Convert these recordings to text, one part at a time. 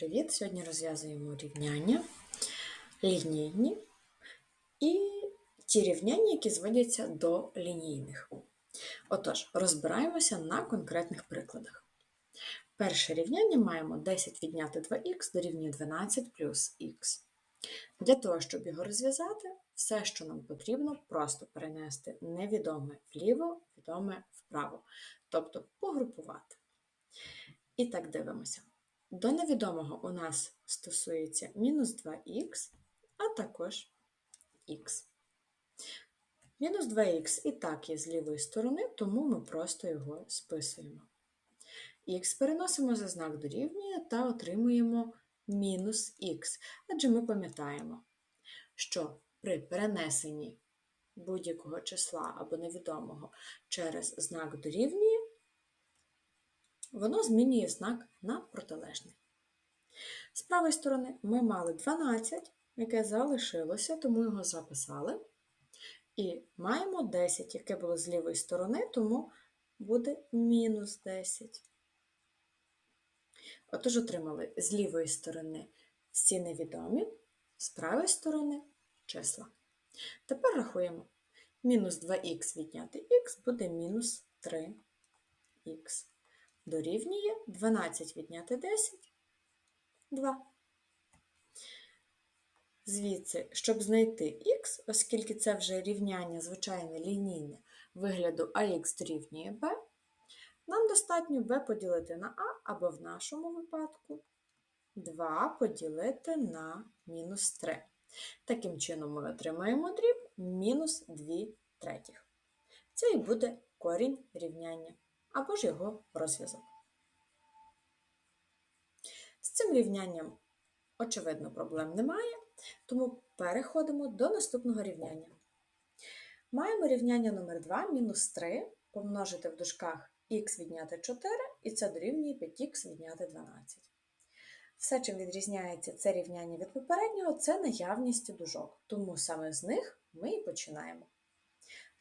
Привіт! Сьогодні розв'язуємо рівняння лінійні і ті рівняння, які зводяться до лінійних. Отож, розбираємося на конкретних прикладах. Перше рівняння маємо 10 відняти 2х дорівнює 12 плюс х. Для того, щоб його розв'язати, все, що нам потрібно, просто перенести невідоме вліво, відоме вправо, тобто погрупувати. І так дивимося. До невідомого у нас стосується мінус 2х, а також х. Мінус 2х і так є з лівої сторони, тому ми просто його списуємо. Х переносимо за знак дорівнює та отримуємо мінус х. Адже ми пам'ятаємо, що при перенесенні будь-якого числа або невідомого через знак дорівнює, воно змінює знак на протилежний. З правої сторони ми мали 12, яке залишилося, тому його записали. І маємо 10, яке було з лівої сторони, тому буде мінус 10. Отож, отримали з лівої сторони всі невідомі, з правої сторони числа. Тепер рахуємо. Мінус 2х відняти х буде мінус 3х дорівнює 12 відняти 10 2. Звідси, щоб знайти х, оскільки це вже рівняння звичайне лінійне вигляду ax дорівнює b, нам достатньо b поділити на а, або в нашому випадку 2 поділити на мінус 3. Таким чином ми отримаємо дріб мінус 2 третіх. Це і буде корінь рівняння або ж його розв'язок. З цим рівнянням, очевидно, проблем немає, тому переходимо до наступного рівняння. Маємо рівняння номер 2 мінус 3 помножити в дужках х відняти 4, і це дорівнює 5х відняти 12. Все, чим відрізняється це рівняння від попереднього, це наявність дужок, тому саме з них ми і починаємо.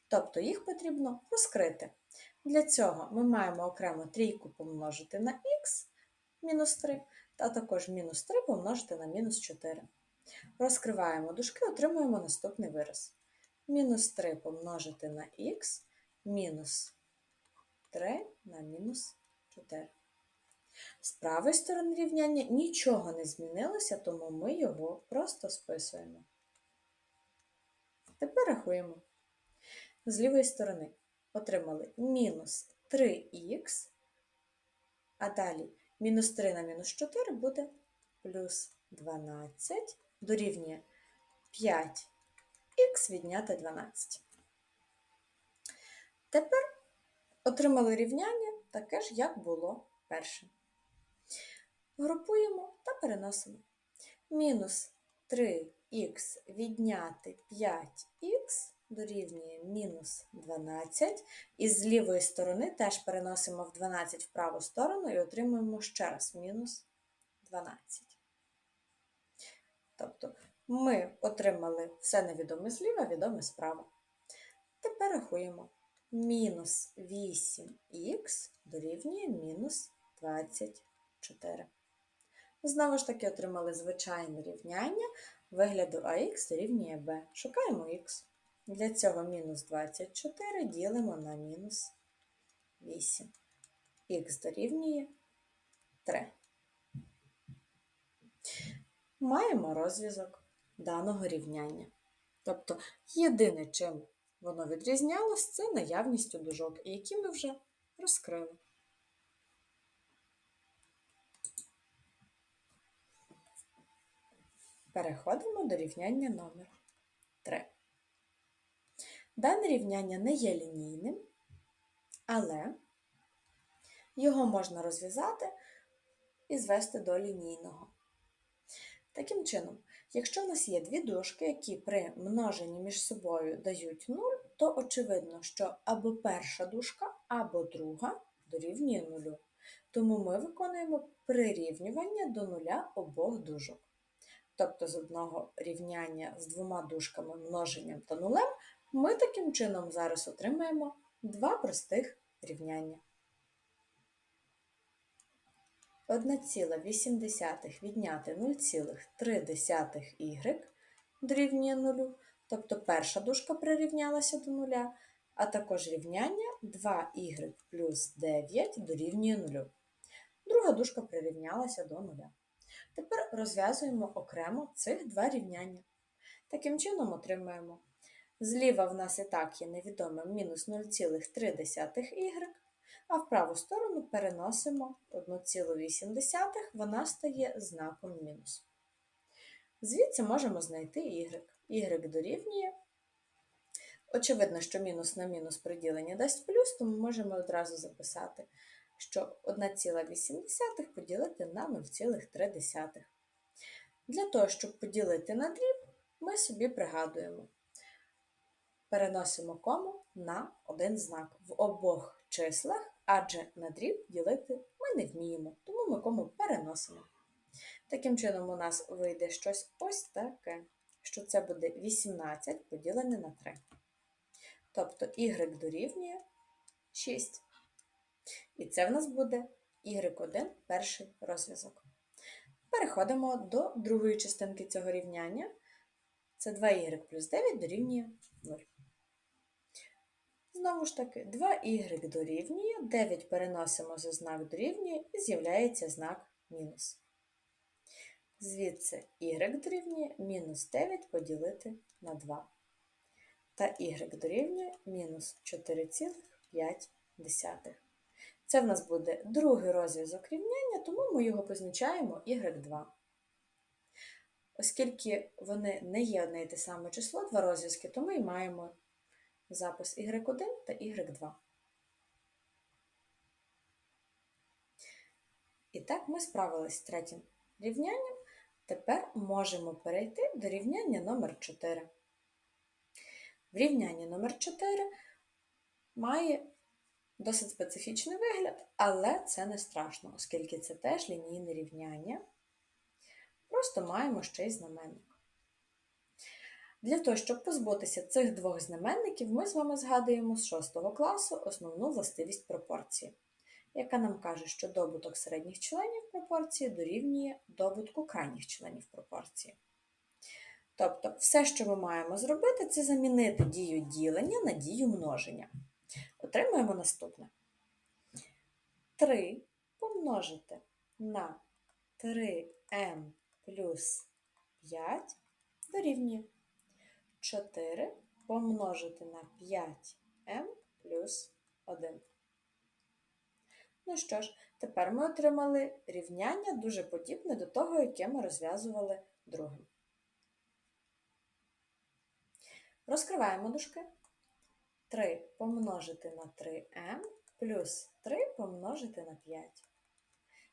Тобто їх потрібно розкрити. Для цього ми маємо окремо трійку помножити на х мінус 3, а також мінус 3 помножити на мінус 4. Розкриваємо дужки, отримуємо наступний вираз. Мінус 3 помножити на х мінус 3 на мінус 4. З правої сторони рівняння нічого не змінилося, тому ми його просто списуємо. Тепер рахуємо. З лівої сторони отримали мінус 3х, а далі мінус 3 на мінус 4 буде плюс 12 дорівнює 5х відняти 12. Тепер отримали рівняння таке ж, як було перше. Групуємо та переносимо. Мінус 3х відняти 5х дорівнює мінус 12. І з лівої сторони теж переносимо в 12 в праву сторону і отримуємо ще раз мінус 12. Тобто ми отримали все невідоме зліва, відоме справа. Тепер рахуємо. Мінус 8х дорівнює мінус 24. Знову ж таки отримали звичайне рівняння вигляду ax дорівнює b. Шукаємо х. Для цього мінус 24 ділимо на мінус 8. Х дорівнює 3. Маємо розв'язок даного рівняння. Тобто, єдине, чим воно відрізнялось, це наявністю дужок, які ми вже розкрили. Переходимо до рівняння номер 3. Дане рівняння не є лінійним, але його можна розв'язати і звести до лінійного. Таким чином, якщо в нас є дві дужки, які при множенні між собою дають 0, то очевидно, що або перша дужка, або друга дорівнює 0. Тому ми виконуємо прирівнювання до нуля обох дужок. Тобто з одного рівняння з двома дужками множенням та нулем ми таким чином зараз отримаємо два простих рівняння. 1,8 відняти 0,3y дорівнює 0, тобто перша дужка прирівнялася до нуля, а також рівняння 2y плюс 9 дорівнює 0. Друга дужка прирівнялася до нуля. Тепер розв'язуємо окремо цих два рівняння. Таким чином отримаємо. Зліва в нас і так є невідомим мінус 0,3y, а в праву сторону переносимо 1,8, вона стає знаком мінус. Звідси можемо знайти y. y дорівнює. Очевидно, що мінус на мінус приділення дасть плюс, тому можемо одразу записати, що 1,8 поділити на 0,3. Для того, щоб поділити на дріб, ми собі пригадуємо. Переносимо кому на один знак в обох числах, адже на дріб ділити ми не вміємо, тому ми кому переносимо. Таким чином, у нас вийде щось ось таке, що це буде 18 поділене на 3. Тобто y дорівнює 6. І це в нас буде y1 перший розв'язок. Переходимо до другої частинки цього рівняння. Це 2y плюс 9 дорівнює 0. Знову ж таки, 2y дорівнює, 9 переносимо за знак дорівнює і з'являється знак мінус. Звідси y дорівнює мінус 9 поділити на 2. Та y дорівнює мінус 4,5. Це в нас буде другий розв'язок рівняння, тому ми його позначаємо y2. Оскільки вони не є одне і те саме число, два розв'язки, то ми і маємо запис y1 та y2. І так ми справилися з третім рівнянням. Тепер можемо перейти до рівняння номер 4. В рівнянні номер 4 має досить специфічний вигляд, але це не страшно, оскільки це теж лінійне рівняння. Просто маємо ще й знаменник. Для того, щоб позбутися цих двох знаменників, ми з вами згадуємо з 6 класу основну властивість пропорції, яка нам каже, що добуток середніх членів пропорції дорівнює добутку крайніх членів пропорції. Тобто, все, що ми маємо зробити, це замінити дію ділення на дію множення. Отримуємо наступне. 3 помножити на 3m плюс 5 дорівнює 4 помножити на 5m плюс 1. Ну що ж, тепер ми отримали рівняння дуже подібне до того, яке ми розв'язували другим. Розкриваємо дужки. 3 помножити на 3m плюс 3 помножити на 5.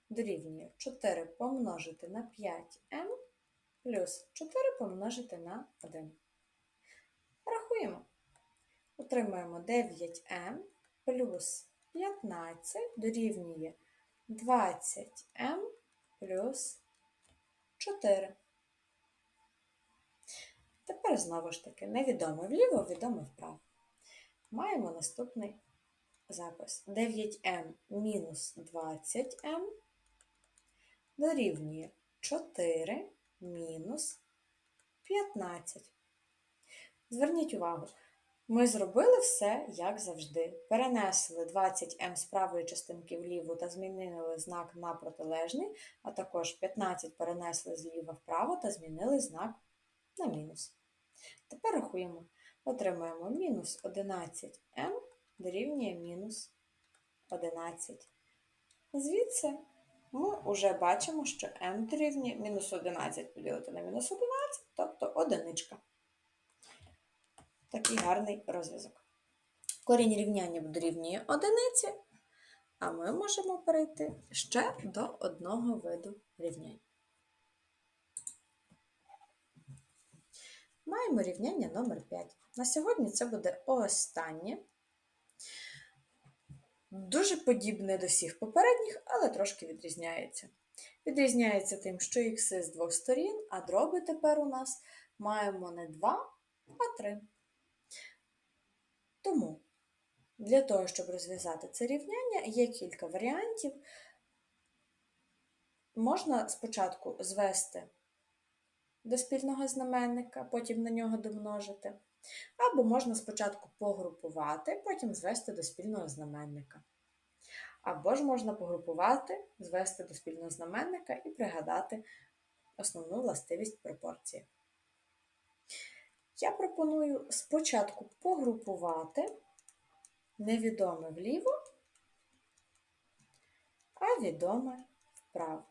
Дорівнює 4 помножити на 5m плюс 4 помножити на 1. Рахуємо. Отримаємо 9m плюс 15 дорівнює 20m плюс 4. Тепер знову ж таки невідоме вліво, відоме вправо. Маємо наступний запис. 9m мінус 20m дорівнює 4 мінус 15. Зверніть увагу, ми зробили все, як завжди. Перенесли 20m з правої частинки вліву та змінили знак на протилежний, а також 15 перенесли зліва вправо та змінили знак на мінус. Тепер рахуємо. Отримаємо мінус 11m дорівнює мінус 11. Звідси ми вже бачимо, що m дорівнює мінус 11 поділити на мінус 11, тобто одиничка. Такий гарний розв'язок. Корінь рівняння дорівнює одиниці, а ми можемо перейти ще до одного виду рівнянь. Маємо рівняння номер 5. На сьогодні це буде останнє. Дуже подібне до всіх попередніх, але трошки відрізняється. Відрізняється тим, що ікси з двох сторін, а дроби тепер у нас маємо не 2, а 3. Тому для того, щоб розв'язати це рівняння, є кілька варіантів. можна спочатку звести до спільного знаменника, потім на нього домножити. Або можна спочатку погрупувати, потім звести до спільного знаменника. Або ж можна погрупувати, звести до спільного знаменника і пригадати основну властивість пропорції. Я пропоную спочатку погрупувати невідоме вліво, а відоме вправо.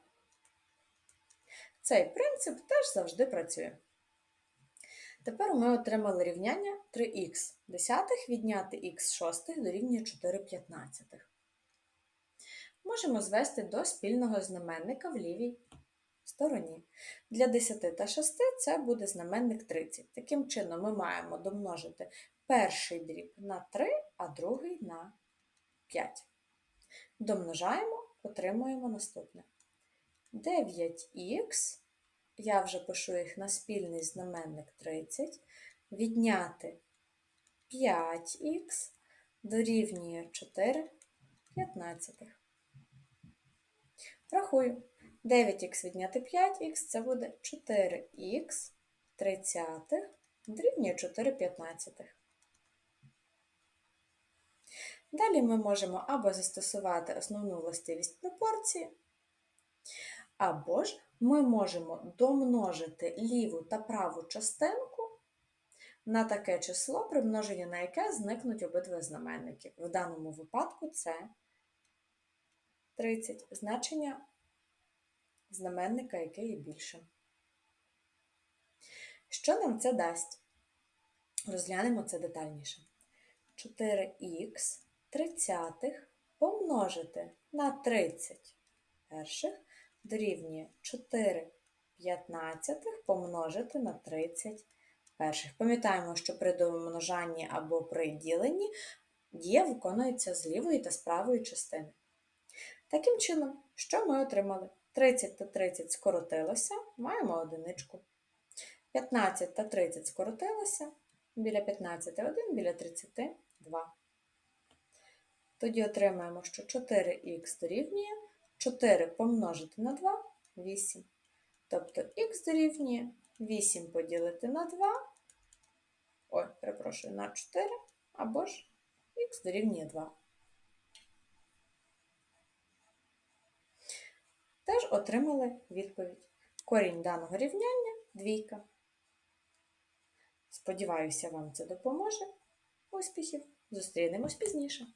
Цей принцип теж завжди працює. Тепер ми отримали рівняння 3х десятих відняти х шостих дорівнює 4 п'ятнадцятих. Можемо звести до спільного знаменника в лівій стороні. Для 10 та 6 це буде знаменник 30. Таким чином, ми маємо домножити перший дріб на 3, а другий на 5. Домножаємо, отримуємо наступне. 9х, я вже пишу їх на спільний знаменник 30, відняти 5х дорівнює 4 п'ятнадцятих. Рахую. 9х відняти 5х це буде 4х тридцятих дорівнює 4 п'ятнадцятих. Далі ми можемо або застосувати основну властивість пропорції, або ж ми можемо домножити ліву та праву частинку на таке число, при множенні на яке зникнуть обидва знаменники. В даному випадку це 30 значення знаменника, який є більшим. Що нам це дасть? Розглянемо це детальніше. 4х тридцятих помножити на 30 перших дорівнює 4 п'ятнадцятих помножити на 30 перших. Пам'ятаємо, що при домножанні або при діленні дія виконується з лівої та з правої частини. Таким чином, що ми отримали? 30 та 30 скоротилося, маємо одиничку. 15 та 30 скоротилося, біля 15 1, біля 30 2. Тоді отримаємо, що 4х дорівнює 4 помножити на 2 8. Тобто х дорівнює 8 поділити на 2, ой, перепрошую, на 4, або ж х дорівнює 2. Теж отримали відповідь. Корінь даного рівняння двійка. Сподіваюся, вам це допоможе. Успіхів! Зустрінемось пізніше!